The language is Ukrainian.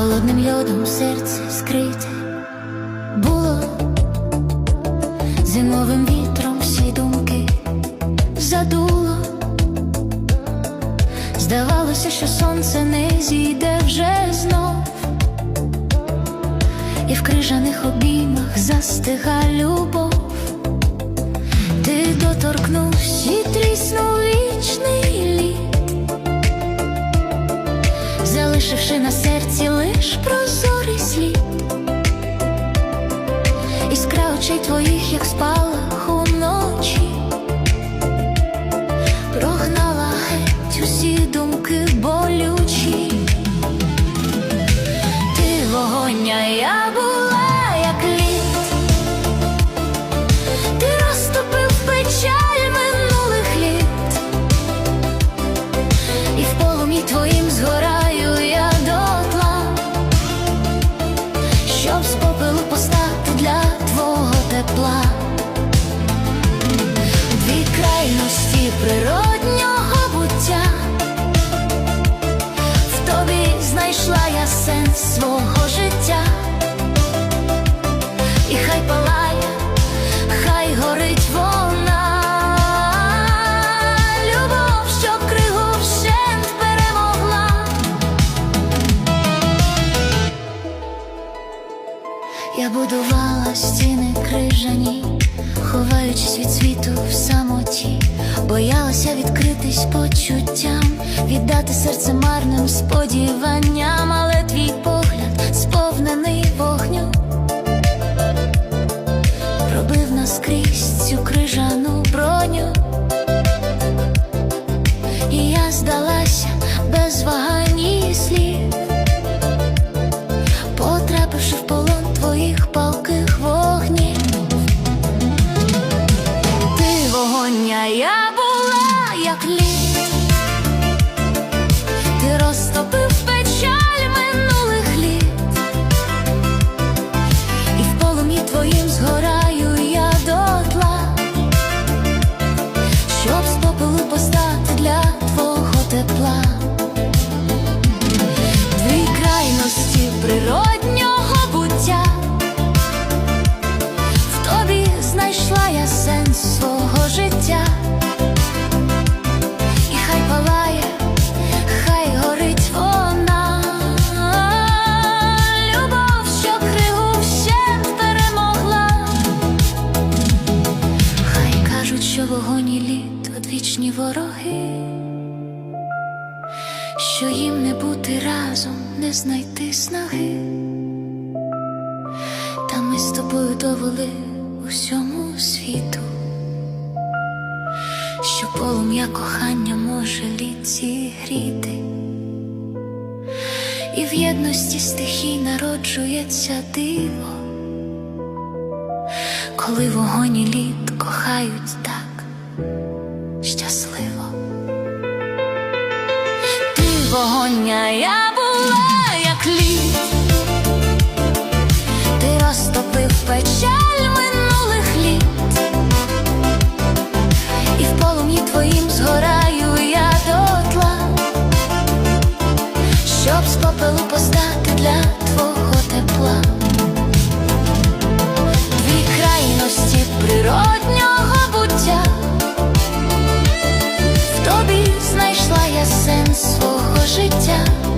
холодним льодом серце скрите було зимовим вітром всі думки задуло. Здавалося, що сонце не зійде вже знов, і в крижаних обіймах застига любов. Ти доторкнувся і тріснув вічний лід, залишивши на серці лиш прозорий сенс свого життя, і хай палає хай горить вона, любов, що кригу вщент перемогла. Я будувала стіни крижані, ховаючись від світу в самоті, боялася відкритись почуттям, віддати серце марним сподіванням, але твій погляд сповнений вогню. Пробив наскрізь цю крижану броню, і я здалася без вагань вороги, що їм не бути разом, не знайти снаги. Та ми з тобою довели усьому світу, що полум'я кохання може лід зігріти, і в єдності стихій народжується диво коли вогонь і лід кохають так щасливо. Ти вогоння, я була, як лід, ти розтопив печаль життя,